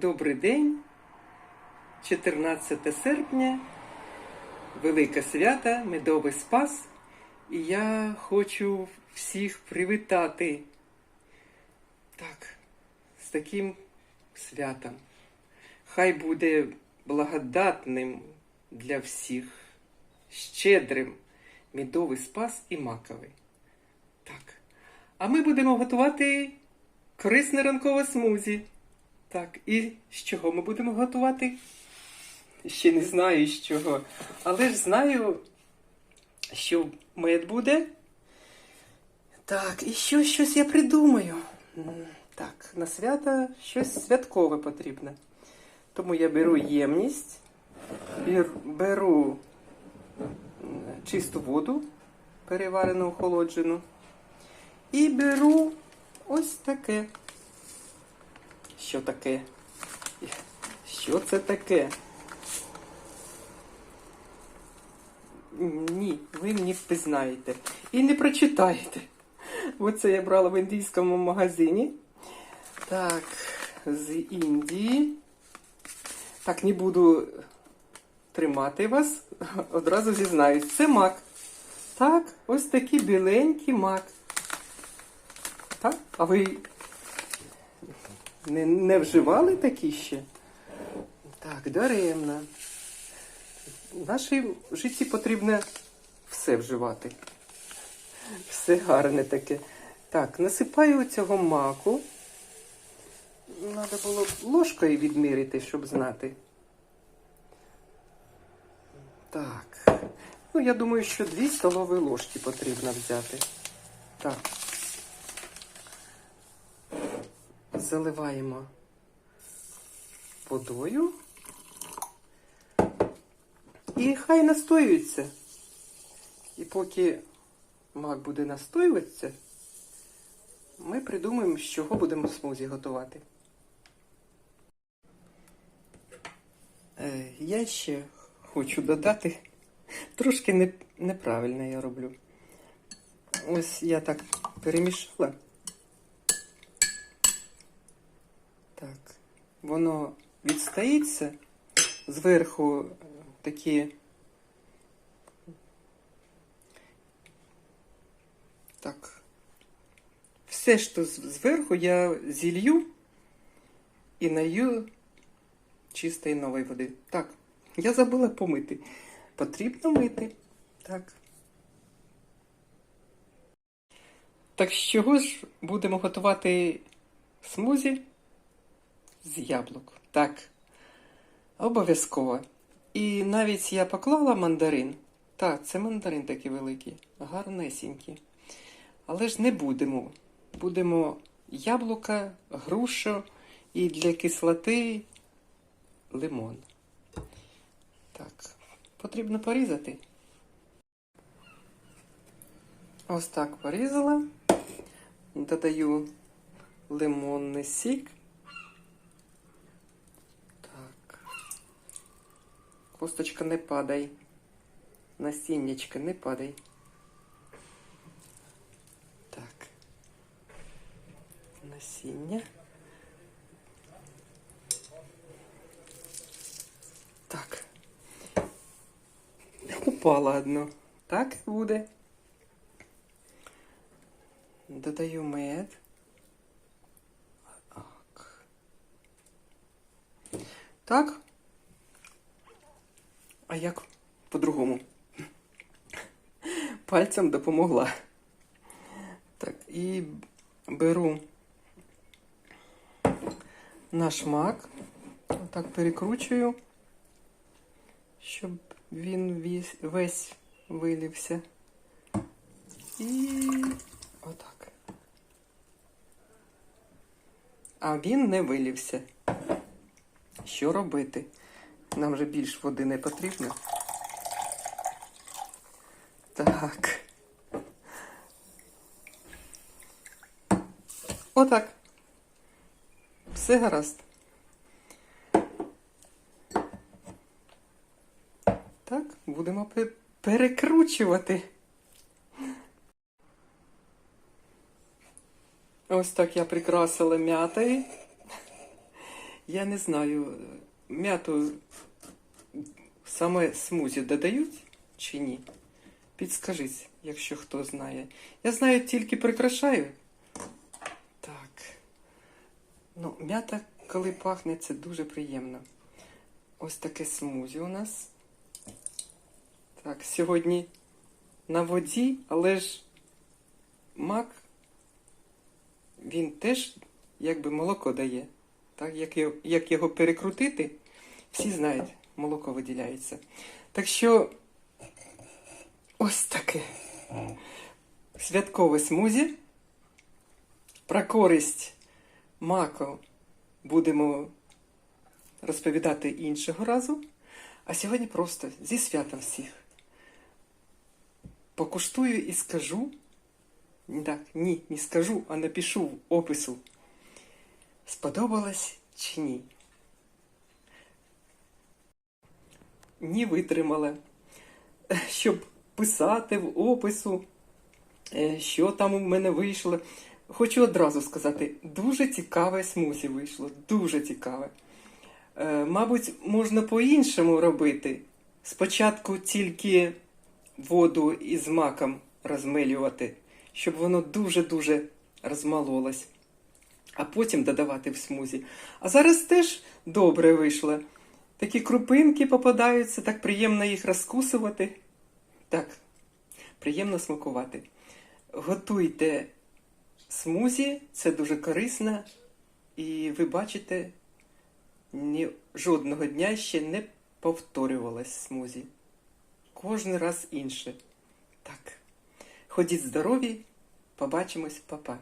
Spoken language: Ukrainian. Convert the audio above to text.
Добрий день, 14 серпня, Велике свято, Медовий Спас. І я хочу всіх привітати так, з таким святом. Хай буде благодатним для всіх, щедрим медовий спас і маковий. Так. А ми будемо готувати корисне ранкове смузі. Так, і з чого ми будемо готувати? Ще не знаю з чого. Але ж знаю, що мед буде. Так, і що щось я придумаю. Так, на свято щось святкове потрібно. Тому я беру ємність, беру чисту воду, переварену, охолоджену, і беру ось таке. Що таке? Що це таке? Ні, ви не впізнаєте. І не прочитаєте. Оце я брала в індійському магазині. Так, з Індії. Так, не буду тримати вас. Одразу зізнаюсь. Це мак. Так, ось такий біленький мак. Так? А ви не, не вживали такі ще? Так, даремно. В нашій житті потрібно все вживати. Все гарне таке. Так, насипаю цього маку. Треба було ложкою відміряти, щоб знати. Так. Ну, я думаю, що дві столові ложки потрібно взяти. Так. Заливаємо водою. І хай настоюється. І поки мак буде настоюватися, ми придумаємо, з чого будемо смузі готувати. Е, я ще хочу додати, трошки не, неправильно я роблю. Ось я так перемішала. Так, воно відстається, зверху е, такі. Так. Все, що зверху, я зілью і налью чистої нової води. Так, я забула помити. Потрібно мити. Так. Так з чого ж будемо готувати смузі? З яблук. Так. Обов'язково. І навіть я поклала мандарин. Так, це мандарин такий великий, гарнесенький. Але ж не будемо. Будемо яблука, грушу і для кислоти лимон. Так, потрібно порізати. Ось так порізала. Додаю лимонний сік. Косточка не падай. Насіннячка не падай. Так. Насіння. Так. Упала одно. Так буде. Додаю мед. Так. А як по-другому? Пальцем допомогла. Так, і беру наш мак. Отак перекручую, щоб він весь вилівся. І отак. А він не вилівся. Що робити? Нам же більш води не потрібно. Так. Отак. Все гаразд. Так, будемо перекручувати. Ось так я прикрасила м'ятою. Я не знаю, м'яту саме смузі додають чи ні? Підскажіть, якщо хто знає. Я знаю, тільки прикрашаю. Так. Ну, м'ята, коли пахне, це дуже приємно. Ось таке смузі у нас. Так, сьогодні на воді, але ж мак, він теж якби молоко дає. Так, як його, як його перекрутити, всі знають, молоко виділяється. Так що ось таке святкове смузі. Про користь маку будемо розповідати іншого разу. А сьогодні просто зі святом всіх. Покуштую і скажу. Так, ні, не скажу, а напишу в опису. Сподобалось чи ні? Ні витримала. Щоб писати в опису, е, що там у мене вийшло. Хочу одразу сказати, дуже цікаве смузі вийшло, дуже цікаве. Е, Мабуть, можна по-іншому робити. Спочатку тільки воду із маком розмилювати, щоб воно дуже-дуже розмалолось, а потім додавати в смузі. А зараз теж добре вийшло. Такі крупинки попадаються, так приємно їх розкусувати. Так, приємно смакувати. Готуйте смузі, це дуже корисно, і ви бачите, ні, жодного дня ще не повторювалась смузі. Кожен раз інше. Так. Ходіть здорові, побачимось, папа.